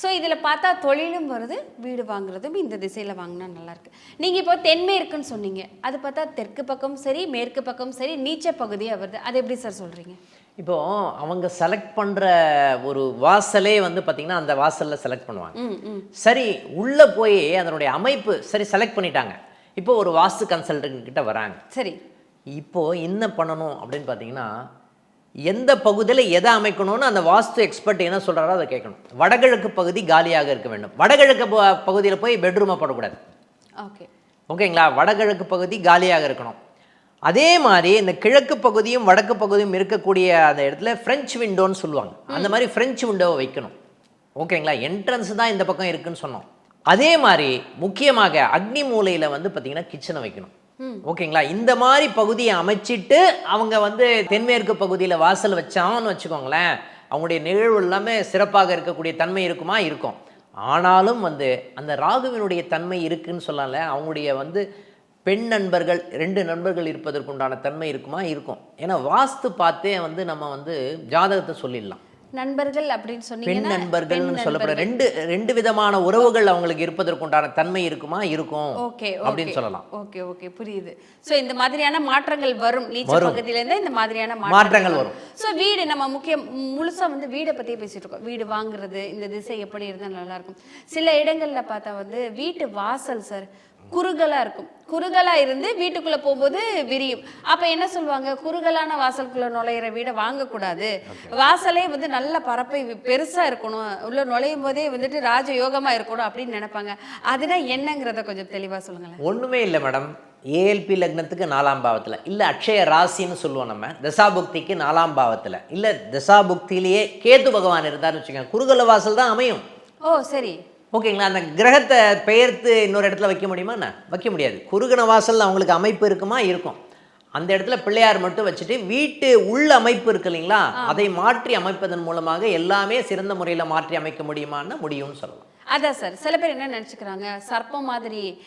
So இதில் பார்த்தா தொழிலும் வருது வீடு வாங்குறதும் இந்த திசையில் வாங்கினா நல்லாயிருக்கு நீங்கள் இப்போ தென்மேற்குன்னு சொன்னீங்க. அது பார்த்தா தெற்கு பக்கம் சரி மேற்கு பக்கம் சரி நீச்ச பகுதியாக வருது. அது எப்படி சார் சொல்கிறீங்க இப்போ அவங்க செலக்ட் பண்ற ஒரு வாசலே வந்து பாத்தீங்கன்னா அந்த வாசல்ல செலக்ட் பண்ணுவாங்க. சரி உள்ள போய் அதனுடைய அமைப்பு சரி செலக்ட் பண்ணிட்டாங்க. இப்போ ஒரு வாஸ்து கன்சல்டன்ட் கிட்ட வராங்க. சரி. இப்போ என்ன பண்ணணும் அப்படின்னு பார்த்தீங்கன்னா எந்த பகுதியில் எதை அமைக்கணும்னு அந்த வாஸ்து எக்ஸ்பர்ட் என்ன சொல்றாரோ அதை கேட்கணும். வடகிழக்கு பகுதி காலியாக இருக்க வேண்டும். வடகிழக்கு பகுதியில போய் பெட்ரூமை போடக்கூடாது. ஓகே ஓகேங்களா? வடகிழக்கு பகுதி காலியாக இருக்கணும். அதே மாதிரி இந்த கிழக்கு பகுதியும் வடக்கு பகுதியும் இருக்கக்கூடிய அந்த இடத்துல ஃப்ரெஞ்ச் விண்டோன்னு சொல்லுவாங்க. அந்த மாதிரி ஃப்ரெஞ்ச் விண்டோவை வைக்கணும். ஓகேங்களா? என்ட்ரன்ஸ் தான் இந்த பக்கம் இருக்குன்னு சொன்னோம். அதே மாதிரி முக்கியமாக அக்னி மூலையில் வந்து பார்த்தீங்கன்னா கிச்சனை வைக்கணும். ஓகேங்களா? இந்த மாதிரி பகுதியை அமைச்சிட்டு அவங்க வந்து தென்மேற்கு பகுதியில் வாசல் வச்சான்னு வச்சுக்கோங்களேன். அவங்களுடைய நிகழ்வு எல்லாமே சிறப்பாக இருக்கக்கூடிய தன்மை இருக்குமா? இருக்கும். ஆனாலும் வந்து அந்த ராகுவினுடைய தன்மை இருக்குன்னு சொல்லல அவங்களுடைய வந்து பெண் நண்பர்கள் ரெண்டு நண்பர்கள் இருப்பதற்குண்டான தன்மை இருக்குமா? இருக்கும். ஏன்னா வாஸ்து பார்த்தே வந்து நம்ம வந்து ஜாதகத்தை சொல்லிடலாம். நண்பர்கள் அப்படின்னு பெண் சொன்னீங்கன்னா நண்பர்கள்னு சொல்லப்படுற ரெண்டு ரெண்டு விதமான உறவுகள் அவங்களுக்கு இருப்பதற்குண்டான தன்மை இருக்குமா? இருக்கும் ஓகே அப்படின்னு சொல்லலாம். Okay okay. புரியுது. சோ இந்த மாதிரியான மாற்றங்கள் வரும். நீச்ச பகுதியில இருந்து இந்த மாதிரியான மாற்றங்கள் வரும். சோ வீடு நம்ம முக்கியம் முழுசா வந்து வீடை பத்தி பேசிட்டு இருக்கோம். வீடு வாங்குறது இந்த திசை எப்படி இருந்தா நல்லா இருக்கும். சில இடங்கள்ல பார்த்தா வந்து வீட்டு வாசல் சார் குறுகலா இருக்கும். குறுகலா இருந்து வீட்டுக்குள்ள போகும்போது விரியும். அப்ப என்ன சொல்லுவாங்க? குறுகலான வாசலுக்குள்ள நுழையிற வீடை வாங்கக்கூடாது. வாசலே வந்து நல்ல பரப்பை பெருசா இருக்கணும். உள்ள நுழையும் போதே வந்துட்டு ராஜயோகமா இருக்கணும் அப்படின்னு நினைப்பாங்க. அதுதான் என்னங்கிறத கொஞ்சம் தெளிவா சொல்லுங்களேன். ஒண்ணுமே இல்லை மேடம். ஏஎல்பி லக்னத்துக்கு நாலாம் பாவத்துல. இல்ல அக்ஷய ராசின்னு சொல்லுவோம் நம்ம. தசாபுக்திக்கு நாலாம் பாவத்துல. இல்ல தசாபுக்தியிலேயே கேது பகவான் இருந்தாருன்னு வச்சுக்கோங்க. குறுகல வாசல் தான் அமையும். ஓ சரி. ஓகேங்களா அந்த கிரகத்தை பெயர்த்து இன்னொரு இடத்துல வைக்க முடியுமா என்ன? வைக்க முடியாது. குறுகன வாசல்ல அவங்களுக்கு அமைப்பு இருக்குமா? இருக்கும். அந்த இடத்துல பிள்ளையார் மட்டும் வச்சுட்டு வீட்டு உள் அமைப்பு இருக்கு இல்லைங்களா? அதை மாற்றி அமைப்பதன் மூலமாக எல்லாமே சிறந்த முறையில் மாற்றி அமைக்க முடியுமான்னா முடியும்னு சொல்லலாம். அதான் சார். சில பேர் என்ன நினச்சிக்கிறாங்க? சர்ப்பம் மாதிரி